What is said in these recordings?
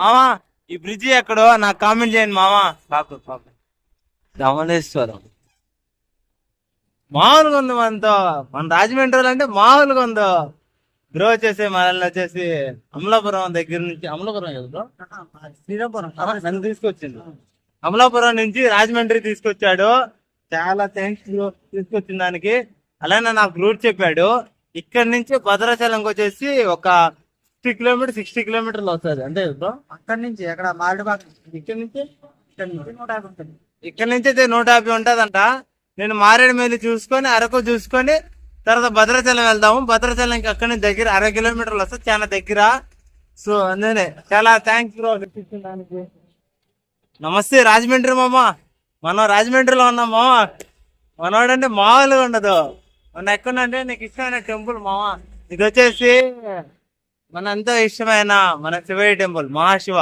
మామా ఈ బ్రిడ్జి ఎక్కడో నాకు కామెంట్ చేయండి మామా. కాకు కాకు దమనేశ్వరం మామూలుగా ఉంది మనతో. మన రాజమండ్రి అంటే మామూలుగా ఉందో. బ్రో వచ్చేసి మనల్ని వచ్చేసి అమలాపురం దగ్గర నుంచి అమలాపురం కదా బ్రో శ్రీరాపురం. నన్ను తీసుకొచ్చింది అమలాపురం నుంచి రాజమండ్రి తీసుకొచ్చాడు. చాలా థ్యాంక్స్ తీసుకొచ్చిన దానికి. అలానే నాకు రూట్ చెప్పాడు. ఇక్కడ నుంచి భద్రాచలంకి వచ్చేసి ఒక ఫిఫ్టీ కిలోమీటర్ సిక్స్టీ కిలోమీటర్లు వస్తుంది. అంతే బ్రో? అక్కడి నుంచి అక్కడ మామిడిపాక ఇక్కడ నుంచి? ఇక్కడ నుంచి. నూట యాభై ఉంటుంది. ఇక్కడ నుంచి అయితే నూట యాభై ఉంటదంట. నేను మారేడుమిల్లి చూసుకొని అరకు చూసుకొని తర్వాత భద్రాచలం వెళ్దాము. భద్రాచలంకి అక్కడి నుంచి దగ్గర అరవై కిలోమీటర్లు వస్తుంది. చాలా దగ్గర. సో అందుకనే చాలా థ్యాంక్స్ బ్రో దానికి నమస్తే రాజమండ్రి మామ. మనం రాజమండ్రిలో ఉన్నాం మామ. మనోడంటే మామూలుగా ఉండదు. మన ఎక్కడంటే నీకు ఇష్టమైన టెంపుల్ మామ. ఇది వచ్చేసి మన ఎంతో ఇష్టమైన? మన శివయ్య టెంపుల్ మహాశివ.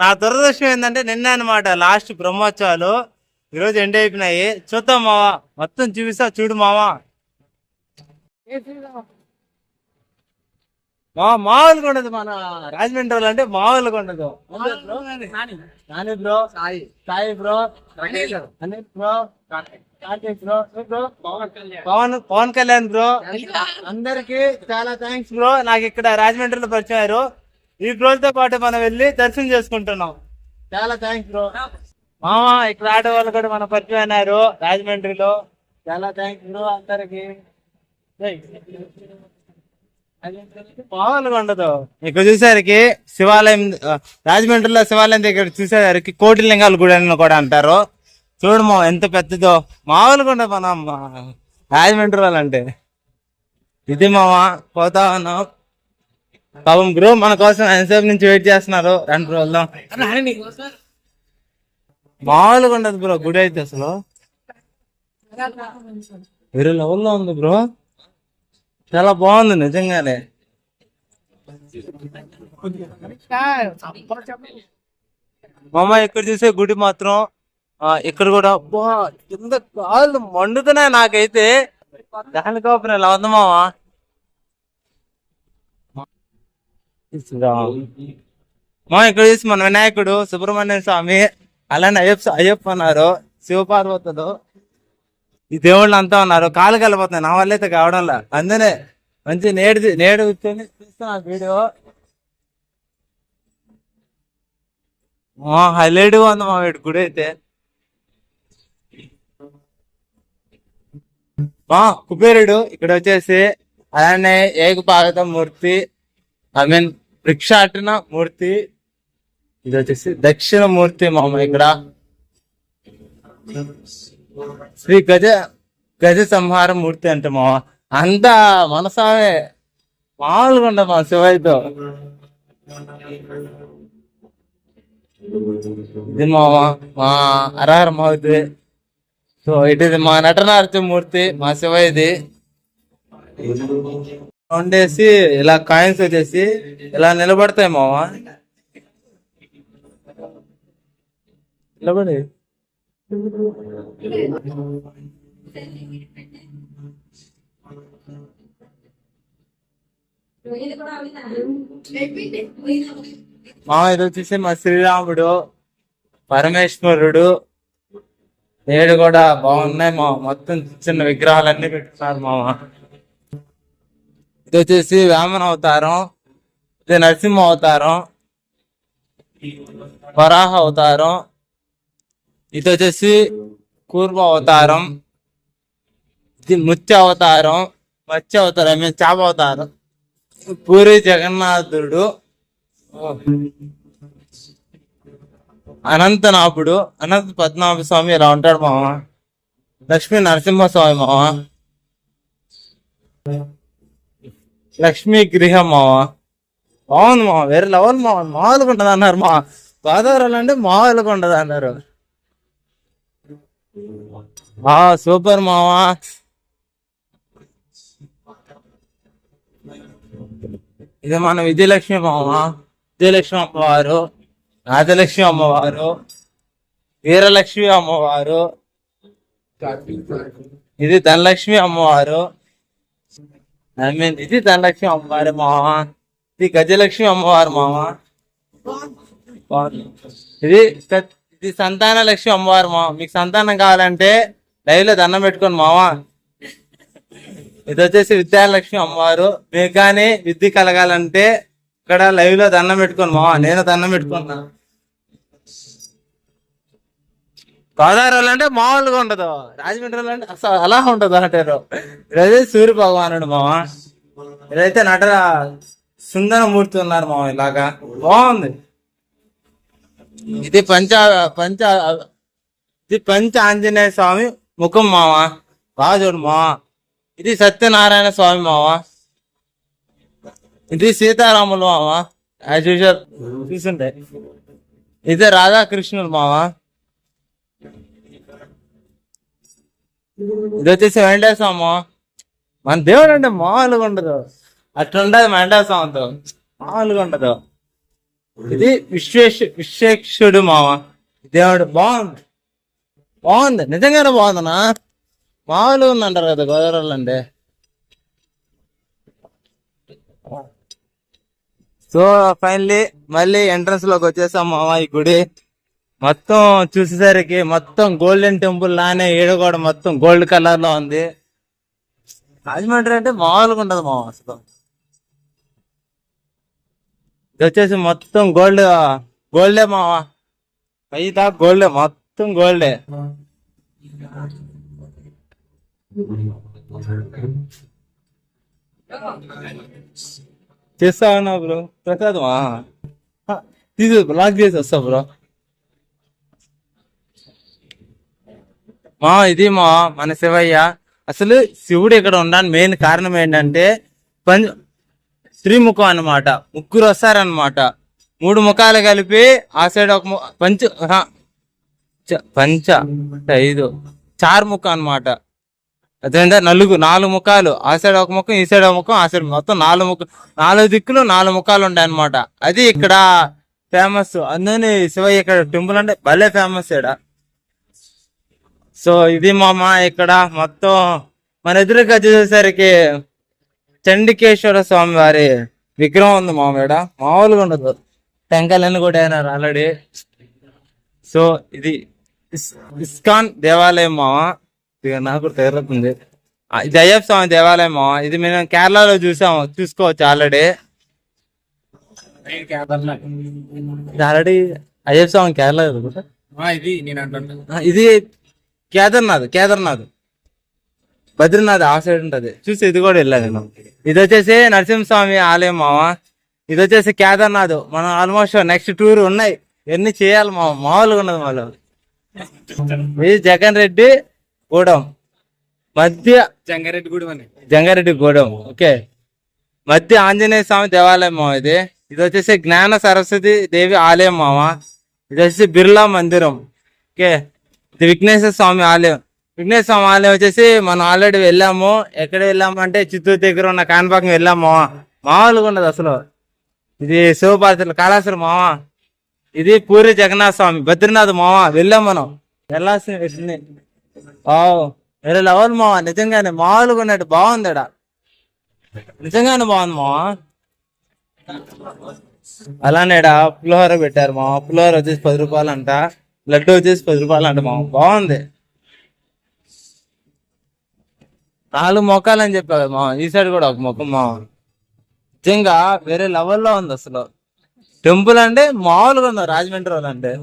నా దురదృష్టం ఏంటంటే నిన్న అనమాట లాస్ట్ బ్రహ్మోత్సవాలు ఈరోజు ఎండ్ అయిపోయినాయి. చూద్దాం మావా మొత్తం చూపిస్తా చూడు మావా. మా మామూలుగా ఉండదు మన రాజమండ్రి వాళ్ళు అంటే మామూలుగా ఉండదు. Nani bro Sai. Sai bro Anil bro. Pawan Pawan Kalyan bro అందరికి చాలా థ్యాంక్స్ బ్రో నాకు ఇక్కడ రాజమండ్రిలో పరిచయం అయ్యారు. ఈ రోజుతో పాటు మనం వెళ్ళి దర్శనం చేసుకుంటున్నాం. చాలా థ్యాంక్స్ బ్రో మామ ఇక్కడ ఆటో వాళ్ళు కూడా మన పరిచయం అయినారు రాజమండ్రిలో. చాలా థ్యాంక్స్ బ్రో అందరికి. మామూలుగా ఉండదు. ఇక్కడ చూసేసరికి శివాలయం రాజమండ్రిలో శివాలయం దగ్గర చూసేసరికి కోటి లింగాల గుడి అని కూడా అంటారు. చూడు మా ఎంత పెద్దదో. మామూలుగా ఉండదు మనం రాజమండ్రి వాళ్ళంటే ఇది మామ పోతా ఉన్నాం. పాపం బ్రో మన కోసం ఎంతసేపు నుంచి వెయిట్ చేస్తున్నారు? రెండు రోజులు మామూలుగా ఉండదు బ్రో గుడి అయితే అసలు. వేరే లెవెల్లో ఉంది బ్రో చాలా బాగుంది నిజంగానే. మామ ఇక్కడ చూసే గుడి మాత్రం ఇక్కడ కూడా అబ్బా, కింద కాళ్ళు మండుతున్నాయి నాకైతే. దాని కోపం ఎలా ఉంది మావా? మా ఇక్కడ చూసి మన వినాయకుడు సుబ్రహ్మణ్య స్వామి అలానే అయ్యప్ప అయ్యప్ప అన్నారు శివపార్వతులు. ఈ దేవుళ్ళు అంతా ఉన్నారు. కాలు కలిపోతున్నాయి నా వల్ల అయితే కావడంలా. అందునే మంచి నేడు నేడు కూర్చొని చూస్తున్నా వీడియో. హైలైట్ ఉంది మా వీడి గుడి అయితే మా కుబేరుడు ఇక్కడ వచ్చేసి అలానే ఏకపాగత మూర్తి ఐ మీన్ వృక్షాటన మూర్తి ఇది వచ్చేసి దక్షిణ మూర్తి మామ ఇక్కడ. శ్రీ గజ గజ సంహార మూర్తి అంటే మామ. అంత మనసామే మామూలుగా మా శివయ్యతో. ఇది మామ మా అరహర మహోద్ సో ఇట్ ఇది మా నటనార్చమూర్తి మా శివయ్యది. ఉండేసి ఇలా కాయిన్స్ వచ్చేసి ఇలా నిలబడతాయి మామ నిలబడి. మా ఇది వచ్చేసి మా శ్రీరాముడు పరమేశ్వరుడు ఏడు కూడా బాగున్నాయి మా మొత్తం చిన్న విగ్రహాలన్నీ పెట్టుకున్నారు మామ. ఇది వచ్చేసి వేమన అవతారం ఇది నరసింహ అవతారం వరాహ అవతారం ఇది వచ్చేసి కూర్మ అవతారం ఇది ముత్య అవతారం మత్స్య అవతారం చేప అవతారం. పూరి జగన్నాథుడు. అనంతనాభుడు అనంత పద్మనాభ స్వామి ఇలా ఉంటాడు మామ లక్ష్మీ నరసింహ స్వామి మామ లక్ష్మీ గృహం మామ బాగుంది మామ వేరే లెవెల్ మామ మామూలుగా ఉండదు అన్నారు మా గోదావరి అంటే మామూలుగా ఉండదు అన్నారు ఆ సూపర్ మావా. ఇది మన విజయలక్ష్మి మామ విజయలక్ష్మి అమ్మవారు. రాజలక్ష్మి అమ్మవారు వీరలక్ష్మి అమ్మవారు ఇది ధనలక్ష్మి అమ్మవారు. ఐ మీన్ ఇది ధనలక్ష్మి అమ్మవారు మామ. ఇది గజలక్ష్మి అమ్మవారు మామ. ఇది ఇది సంతాన లక్ష్మి అమ్మవారు మామ. మీకు సంతానం కావాలంటే లైవ్లో దండం పెట్టుకోండి మామ. ఇది వచ్చేసి విద్యాలక్ష్మి అమ్మవారు. మీకు కానీ విద్య కలగాలంటే ఇక్కడ లైవ్లో దండం పెట్టుకోండి మామ. నేను దండం పెట్టుకున్నా గోదావరి వాళ్ళు అంటే మామూలుగా ఉండదు. రాజమండ్రి వాళ్ళు అంటే అసలు అలా ఉండదు అంటారు. ఇదైతే సూర్య భగవానుడు మావా ఇదైతే నటర సుందరమూర్తి ఉన్నారు మామ ఇలాగా. బాగుంది. ఇది పంచ పంచ ఇది పంచ ఆంజనేయ స్వామి ముఖం మావ బాగా చూడు మావ ఇది సత్యనారాయణ స్వామి మావ ఇది సీతారాములు మావ యాజ్ యూజువల్ చూసుంటే. ఇది రాధాకృష్ణులు మావ ఇది వచ్చేసి వెంకటేశ్వర స్వామి. మన దేవుడు అంటే మామూలుగా ఉండదు. అట్లుండదు వెంకటేశ్వర స్వామితో. మామూలుగా ఉండదు. ఇది విశ్వేష్ విశ్వేక్షుడు మామ. దేవుడు బాగుంది. బాగుంది. నిజంగానే బాగుందనా మామూలుగా ఉందంటారు కదా గోదావరి అంటే. సో ఫైనలీ మళ్ళీ ఎంట్రన్స్లోకి వచ్చేసాం మామ ఈ గుడి. మొత్తం చూసేసరికి మొత్తం గోల్డెన్ టెంపుల్ లానే ఈడ కూడా మొత్తం గోల్డ్ కలర్లో ఉంది. రాజమండ్రి అంటే మామూలుగా ఉండదు మా అసలు. ఇది వచ్చేసి మొత్తం గోల్డ్ గోల్డే మావా పై దాకా గోల్డే మొత్తం గోల్డే చేస్తా ఉన్నా బ్రో. ప్రసాద్ మా తీసు లాక్ చేసి వస్తా బ్రో. మా ఇది మా మన శివయ్య. అసలు శివుడు ఇక్కడ ఉండడానికి మెయిన్ కారణం ఏంటంటే పంచ శ్రీముఖం అన్నమాట. ముగ్గురు వస్తారనమాట మూడు ముఖాలు కలిపి ఆ సైడ్ ఒక ము- పంచ పంచ ఐదు చారు ముఖం అన్నమాట. అదేంటే నలుగు నాలుగు ముఖాలు. ఆ సైడ్ ఒక ముఖం ఈ సైడ్ ఒక ముఖం ఆ సైడ్ మొత్తం నాలుగు ముఖం నాలుగు దిక్కులు నాలుగు ముఖాలు ఉంటాయి అనమాట అది ఇక్కడ ఫేమస్. అందుకని శివయ్య ఇక్కడ టెంపుల్ అంటే భలే ఫేమస్ ఇక్కడ. సో ఇది మామ ఇక్కడ మొత్తం మన ఎదురుగా చూసేసరికి చండికేశ్వర స్వామి వారి విగ్రహం ఉంది మామ ఇక్కడ మామూలుగా ఉండదు. టెంకాయలన్నీ కూడా అయినారు ఆల్రెడీ సో ఇది ఇస్- ఇస్కాన్ దేవాలయం మామ. ఇక నాకు తెరుతుంది ఇది అయ్యప్ప స్వామి దేవాలయం మామ. ఇది మేము కేరళలో చూసాము. చూసుకోవచ్చు ఆల్రెడీ ఇది ఆల్రెడీ అయ్యప్ప స్వామి కేరళ ఇది ఇది కేదార్నాథ్ కేదార్నాథ్. బద్రీనాథ్ ఆ సైడ్ ఉంటది. చూసి ఇది కూడా వెళ్ళాను నేను ఇది వచ్చేసి నరసింహస్వామి ఆలయం మామ ఇది వచ్చేసి కేదార్నాథ్. మనం ఆల్మోస్ట్ నెక్స్ట్ టూర్ ఉన్నాయి. ఎన్ని చేయాలి మామ మామూలుగా ఉన్నది వాళ్ళు ఇది జగన్ రెడ్డి గూడెం. మధ్య జంగారెడ్డి గుడి అని. జంగారెడ్డి గూడెం ఓకే. మధ్య ఆంజనేయ స్వామి దేవాలయం మామ ఇది. ఇది వచ్చేసి జ్ఞాన సరస్వతి దేవి ఆలయం మామ ఇది వచ్చేసి బిర్లా మందిరం. ఓకే. ఇది విఘ్నేశ్వర స్వామి ఆలయం. విఘ్నేశ్వర స్వామి ఆలయం వచ్చేసి మనం ఆల్రెడీ వెళ్ళాము. ఎక్కడ వెళ్ళాము అంటే చిత్తూరు దగ్గర ఉన్న కాణపాకం వెళ్ళాము మామూలుగా ఉండదు అసలు. ఇది శివపార్వతుల కాళాసుర మామ ఇది పూరి జగన్నాథ స్వామి బద్రీనాథ్ మామ వెళ్ళాం మనం. వెళ్ళాల్సిన విషయం వేరే లెవెల్ మామ నిజంగానే మామూలుగా ఉన్నట్టు బాగుంది ఈడ. నిజంగానే బాగుంది మామ అలానేడా పులిహోర పెట్టారు మామ పులిహోర వచ్చేసి పది రూపాయలు అంట లడ్డు వచ్చేసి పది రూపాయలు అంట మామ. బాగుంది. నాలుగు మొక్కలు అని చెప్పావు కదా మామ. ఈ సైడ్ కూడా ఒక మొక్క మామ. నిజంగా వేరే లెవెల్లో ఉంది అసలు. టెంపుల్ అంటే మామూలుగా ఉంది? రాజమండ్రి వాళ్ళు అంటే.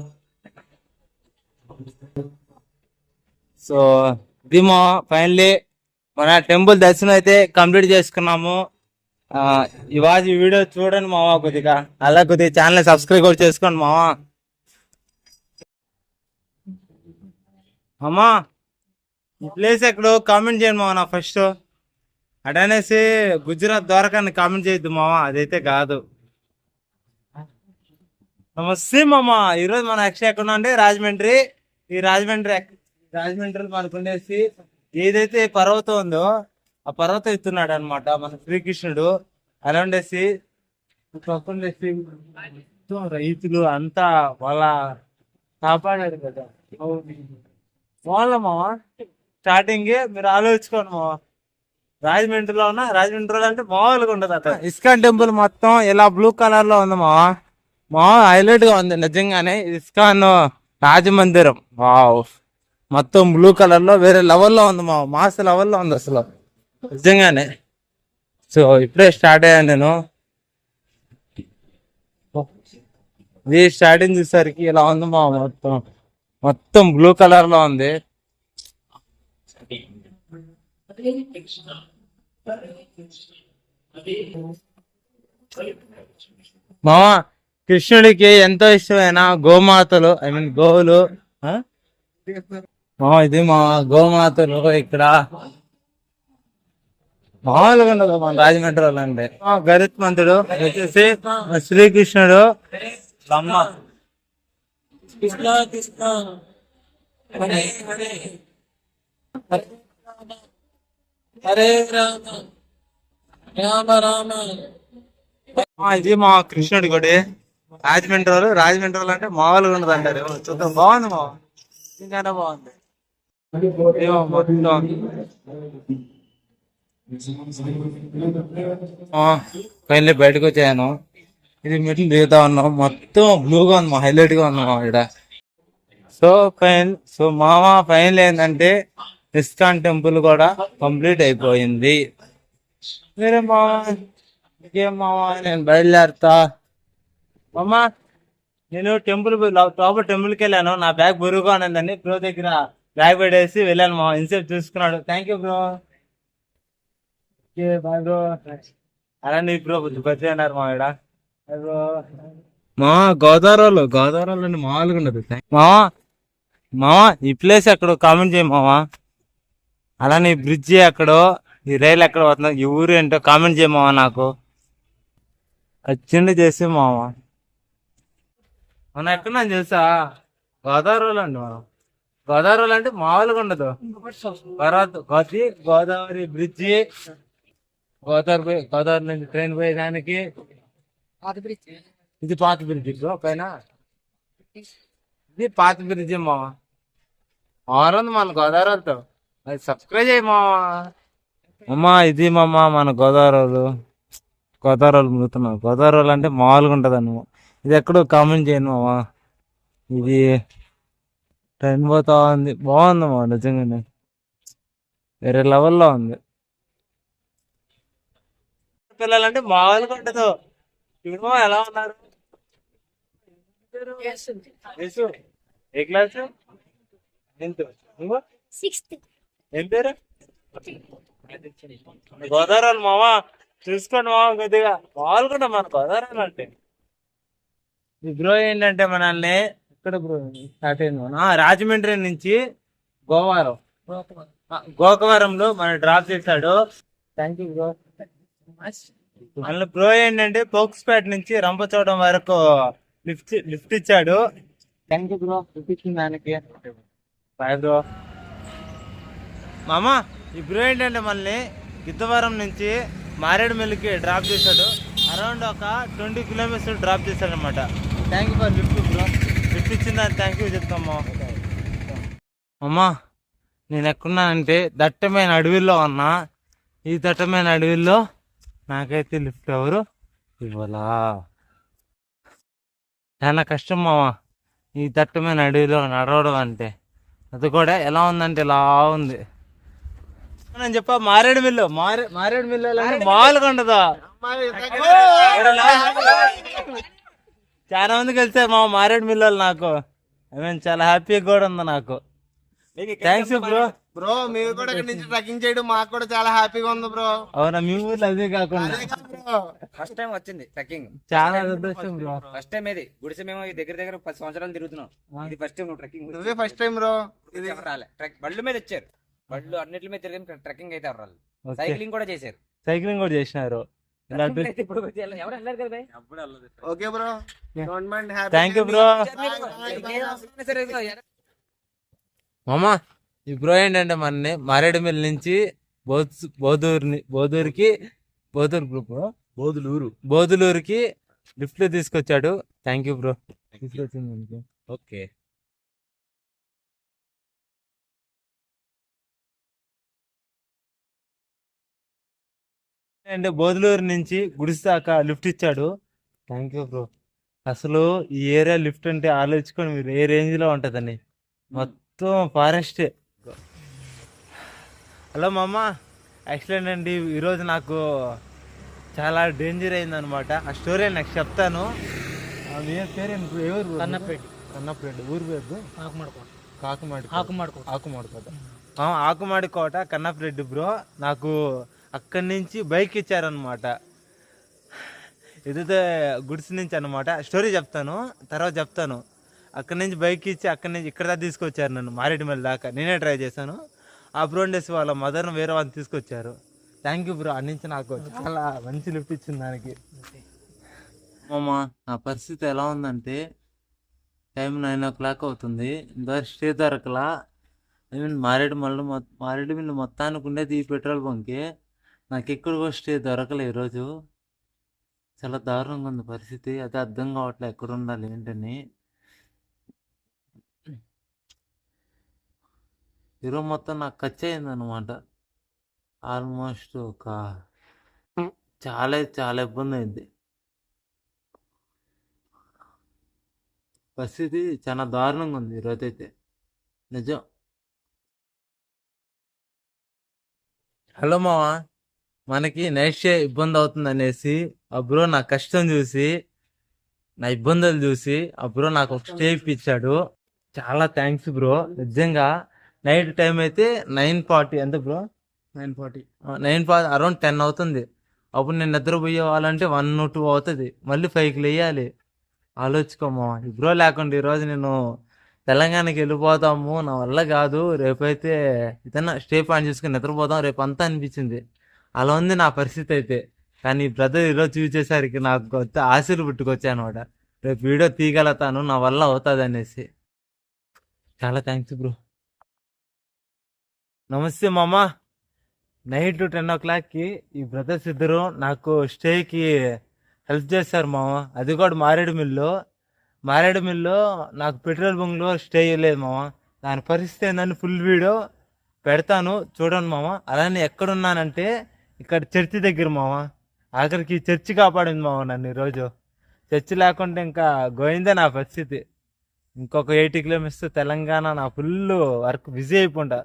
సో ఇది మా మన టెంపుల్ దర్శనం అయితే కంప్లీట్ చేసుకున్నాము. ఆ, ఇవాళ ఈ వీడియో చూడండి మావా కొద్దిగా. అలా కొద్దిగా ఛానల్ సబ్స్క్రైబ్ కూడా చేసుకోండి మావా అమ్మా ఈ ప్లేస్ ఎక్కడో కామెంట్ చేయండి మావా నా ఫస్ట్. అటనేసి గుజరాత్ ద్వారకాన్ని కామెంట్ చేయొద్దు మావా అదైతే కాదు. నమస్తే మామ ఈరోజు మన అక్షయ ఎక్కడ అంటే రాజమండ్రి. ఈ రాజమండ్రి రాజమండ్రిలో మనకుండేసి ఏదైతే పర్వతం ఉందో ఆ పర్వతం ఎత్తున్నాడు అనమాట మన శ్రీకృష్ణుడు. అలా ఉండేసి పక్కన రైతులు అంతా వాళ్ళ కాపాడారు కదా. బాగుందా మామ స్టార్టింగ్ మీరు ఆలోచించుకోండి మామ రాజమండ్రిలో ఉన్న రాజమండ్రిలో అంటే మామూలుగా ఉండదు అట ఇస్కాన్ టెంపుల్ మొత్తం ఇలా బ్లూ కలర్లో ఉంది మామ మా హైలైట్గా ఉంది నిజంగానే ఇస్కాన్ రాజమందిరం. వావ్. మొత్తం బ్లూ కలర్లో వేరే లెవెల్లో ఉంది మా మాస్ లెవెల్లో ఉంది అసలు. నిజంగానే. సో ఇప్పుడే స్టార్ట్ అయ్యాను నేను. ఇది స్టార్టింగ్ చూసేసరికి ఇలా ఉంది మా మొత్తం. మొత్తం బ్లూ కలర్లో ఉంది. మామ కృష్ణుడికి ఎంతో ఇష్టమైన గోమాతలు ఐ మీన్ గోవులు మామ ఇది మా గోమాతలు ఇక్కడ. మామూలుగా ఉండదు మన రాజమండ్రి వాళ్ళు అంటే గరుత్మంతుడు వచ్చేసి శ్రీకృష్ణుడు. అమ్మ కృష్ణ కృష్ణ. హరే హరే. హరే రామ. హరే రామ రామ. రామ ఇది మా కృష్ణుడి గుడి. రాజమండ్రి వాళ్ళు రాజమండ్రి వాళ్ళు అంటే మామూలుగా ఉండదు అంటారు. చూద్దాం. బాగుంది మా ఇంకా బాగుంది. ఏమో బయటకు వచ్చాను. ఇది మెట్లు దిగుతా ఉన్నాం. మొత్తం బ్లూగా ఉంది మా హైలైట్గా ఉంది మా ఇక్కడ. సో ఫైన్ సో మామ ఫైనల్ ఏంటంటే ఇస్కాన్ టెంపుల్ కూడా కంప్లీట్ అయిపోయింది. వేరే మామ. ఇంకేం మామ? నేను బయలుదేరుతా. మామ నేను టెంపుల్ లోపల టెంపుల్కి వెళ్ళాను. నా బ్యాగ్ బరువుగా ఉన్నదని బ్రో దగ్గర బ్యాగ్ పెట్టేసి వెళ్ళాను మా ఇన్సెప్ట్ చూసుకున్నాడు. Thank you bro bye bro అలా నీ బ్రో బర్త్డే అన్నారు మా ఇక్కడ మా గోదావరిలో గోదావరిలో మామూలుగా ఉండదు. మావా మావా ఈ ప్లేస్ ఎక్కడో కామెంట్ చేయి మావా. అలానే ఈ బ్రిడ్జి ఎక్కడో ఈ రైలు ఎక్కడ పోతుందో ఈ ఊరు ఏంటో కామెంట్ చేయి మావా నాకు. వచ్చిండి చేసి మావా. మనం ఎక్కడ తెలుసా? గోదావరిలో అండి మనం. గోదావరిలో అంటే మామూలుగా ఉండదు. తర్వాత గోది గోదావరి బ్రిడ్జి గోదావరి పోయి గోదావరి నుంచి ట్రైన్ పోయేదానికి ఇది పాత బ్రిడ్జి పైన. ఇది పాత బ్రిడ్జి మావా. ఆరుంది మన గోదావరితో. అది సబ్స్క్రైబ్ చేయి మావా. అమ్మా ఇది మామ మన గోదావరి గోదావరి ముడుతున్నాం గోదావరి అంటే మామూలుగా ఉంటుంది అన్న ఇది ఎక్కడో కామెంట్ చేయను మావా. ఇది ట్రైన్ పోతా ఉంది. బాగుంది మా నిజంగానే. వేరే లెవెల్లో ఉంది. పిల్లలంటే మామూలుగా ఉండదు మామ ఎలా ఉన్నారు? యేసు, ఏ క్లాస్ ఎంత నువ్వు? సిక్స్త్. ఏం పేరు? గోదావరి మామ చూసుకోండి మామ కొద్దిగా. మామూలుగా మన గోదావరి అంటే. బ్రో ఏంటంటే మనల్ని ఇక్కడ బ్రో? స్టార్ట్ అయింది రాజమండ్రి నుంచి గోవారం గోకవరంలో మన డ్రాప్ చేశాడు. థ్యాంక్ యూ బ్రో మళ్ళీ బ్రో ఏంటంటే పోక్స్పేట నుంచి రంపచోడం వరకు లిఫ్ట్ లిఫ్ట్ ఇచ్చాడు. థ్యాంక్ యూ బ్రో లిఫ్ట్ దానికి బాయ్ బ్రో మామ ఈ బ్రో ఏంటంటే మళ్ళీ గిద్దవరం నుంచి మారేడుమిల్లికి డ్రాప్ చేశాడు. అరౌండ్ ఒక ట్వంటీ కిలోమీటర్స్ డ్రాప్ చేశాడు అనమాట thank you for lift bro lift ఇచ్చిన దానికి థ్యాంక్ యూ చెప్తాము అమ్మా నేను ఎక్కడున్నానంటే దట్టమైన అడవిలో ఉన్నా. ఈ దట్టమైన అడవిలో నాకైతే లిఫ్ట్ ఎవరు ఇవ్వలా? చాలా కష్టం మావా. ఈ దట్టమైన అడవిలో నడవడం అంటే. అది కూడా ఎలా ఉందంటే ఇలా ఉంది. నేను చెప్పా మారేడు మిల్లు మారే మారేడు మిల్లు. మామూలుగా ఉండదు చాలా మంది కలిసారు మా మారేడు మిల్లు నాకు. ఐ మీన్ చాలా హ్యాపీగా కూడా ఉంది నాకు. థ్యాంక్స్ బ్రో బ్రో మీరు కూడా ఇక్కడ నుంచి ట్రెక్కింగ్ చేయడం మాకు కూడా చాలా హ్యాపీగా ఉంది బ్రో. అవునా మీ ఊర్లో అదే కాకుండా. బ్రో. ఫస్ట్ టైం వచ్చింది ట్రెక్కింగ్ చాలా అదృష్టం బ్రో. ఫస్ట్ టైం ఇది. గుడిసె మేము ఈ దగ్గర దగ్గర పది సంవత్సరాలు తిరుగుతున్నాం. ఇది ఫస్ట్ టైం ట్రెక్కింగ్ నువ్వే ఫస్ట్ టైం బ్రో. ఇది ఎవరు రాలే. ట్రెక్ బళ్ళు మీద వచ్చారు. బళ్ళు అన్నిటి మీద తిరిగి ట్రెక్కింగ్ అయితే ఎవరు రాలేదు. ఓకే. సైక్లింగ్ కూడా చేశారు. సైక్లింగ్ కూడా చేసినారు? Okay bro. Thank you bro మామా. ఈ బ్రో ఏంటంటే మన మారేడుమిల్లి నుంచి బోధ్ బోధూరుని బోధూరుకి బోధూరు గ్రూప్ బోధులూరు. బోధులూరుకి లిఫ్ట్లో తీసుకొచ్చాడు. Thank you bro. తీసుకొచ్చింది ఓకే. అంటే బోధులూరు నుంచి గుడిసి దాకా లిఫ్ట్ ఇచ్చాడు. Thank you bro. అసలు ఈ ఏరియా లిఫ్ట్ అంటే ఆలోచించుకొని మీరు ఏ రేంజ్లో ఉంటదని. మొత్తం ఫారెస్ట్. హలో మామ. యాక్సిడెంట్ అండి. ఈరోజు నాకు చాలా డేంజర్ అయింది అనమాట ఆ స్టోరీ నాకు చెప్తాను. పేరు ఎవరు. కన్నప్పేట ఊరు పేరు? ఆకుమాడుకోట కాకుమాడి ఆకుమాడుకోట ఆకుమాడి కోట ఆ, ఆకుమాడి కోట కన్నప్పరెడ్డి బ్రో. నాకు అక్కడి నుంచి బైక్ ఇచ్చారనమాట ఇదితే గుడ్స్ నుంచి అనమాట స్టోరీ చెప్తాను. తర్వాత చెప్తాను. అక్కడి నుంచి బైక్ ఇచ్చి అక్కడి నుంచి ఇక్కడ దాకా తీసుకొచ్చారు నన్ను. మారేడుమల్లి దాకా. నేనే ట్రై చేశాను. ఆ బ్రోండేస్ వాళ్ళ మదర్ని వేరే వాళ్ళని తీసుకొచ్చారు. థ్యాంక్ యూ బ్రో అన్ని నాకు చాలా మంచి లిఫ్ట్ ఇచ్చింది దానికి. మామ నా పరిస్థితి ఎలా ఉందంటే టైం నైన్ ఓ క్లాక్ అవుతుంది. ఇంతవరకు స్టే దొరకలా. ఐ మీన్ మారేడు మళ్ళీ మారేడు మిల్లు మొత్తానికి ఉండేది ఈ పెట్రోల్ బంకే. నాకు ఎక్కడ కూడా స్టే దొరకలే ఈరోజు. చాలా దారుణంగా ఉంది పరిస్థితి. అదే అర్థం కావట్లేదు ఎక్కడ ఉండాలి ఏంటని. ఈరోజు మొత్తం నాకు ఖర్చు అయింది అనమాట ఆల్మోస్ట్ ఒక చాలా చాలా ఇబ్బంది అయింది పరిస్థితి చాలా దారుణంగా ఉంది ఈరోజు అయితే నిజం. హలో మావా. మనకి నెక్స్ట్ డే ఇబ్బంది అవుతుంది అనేసి ఆ బ్రో నా కష్టం చూసి నా ఇబ్బందులు చూసి ఆ బ్రో నాకు ఒక స్టే ఇప్పించాడు చాలా థ్యాంక్స్ బ్రో. నిజంగా నైట్ టైం అయితే నైన్ ఫార్టీ ఎంత bro? Nine forty. Nine forty around ten అవుతుంది. అప్పుడు నేను నిద్రపోయే వాళ్ళంటే వన్ టూ అవుతుంది. మళ్ళీ ఫైవ్కి లేయాలి. ఆలోచుకోమా ఈ బ్రో లేకుండా ఈరోజు నేను తెలంగాణకి వెళ్ళిపోతాము. నా వల్ల కాదు. రేపైతే ఏదైనా స్టే పాయింట్ చూసుకుని నిద్రపోదాం. రేపు అంతా అనిపించింది. అలా ఉంది నా పరిస్థితి అయితే. కానీ బ్రదర్ ఈరోజు చూసేసరికి నాకు కొత్త ఆశలు పుట్టుకొచ్చాయి అనమాట రేపు వీడియో తీయగలుగుతాను. నా వల్ల అవుతుంది అనేసి చాలా థ్యాంక్స్ బ్రో. నమస్తే మామ. నైట్ టెన్ ఓ క్లాక్కి ఈ బ్రదర్స్ ఇద్దరు నాకు స్టేకి హెల్ప్ చేశారు మామ. అది కూడా మారేడు మిల్లు మారేడు మిల్లు నాకు పెట్రోల్ బంక్లో స్టే లేదు మామ. దాని పరిస్థితి ఏంటని ఫుల్ వీడియో పెడతాను. చూడండి మామ. అలానే ఎక్కడున్నానంటే ఇక్కడ చర్చి దగ్గర మామ. ఆఖరికి చర్చి కాపాడింది మామ నన్ను ఈరోజు. చర్చి లేకుంటే ఇంకా గోయిందే నా పరిస్థితి. ఇంకొక ఎయిటీ కిలోమీటర్స్ తెలంగాణ నా ఫుల్ వర్క్ బిజీ అయిపోండా.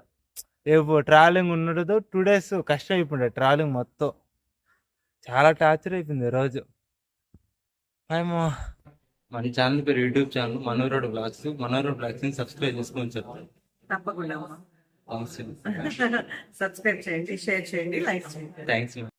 రేపు ట్రావెలింగ్ ఉండదు టూ డేస్ కష్టం అయిపోయింది ట్రావెలింగ్ మొత్తం. చాలా టార్చర్ అయిపోయింది రోజు. మేము మన ఛానల్ పేరు యూట్యూబ్ ఛానల్ మనోరోడ్ బ్లాగ్స్. మనోరోడ్ బ్లాగ్స్ని సబ్స్క్రైబ్ చేసుకొని చెప్తాను తప్పకుండా అమ్మా. సబ్స్క్రైబ్ చేయండి షేర్ చేయండి లైక్ చేయండి. థ్యాంక్స్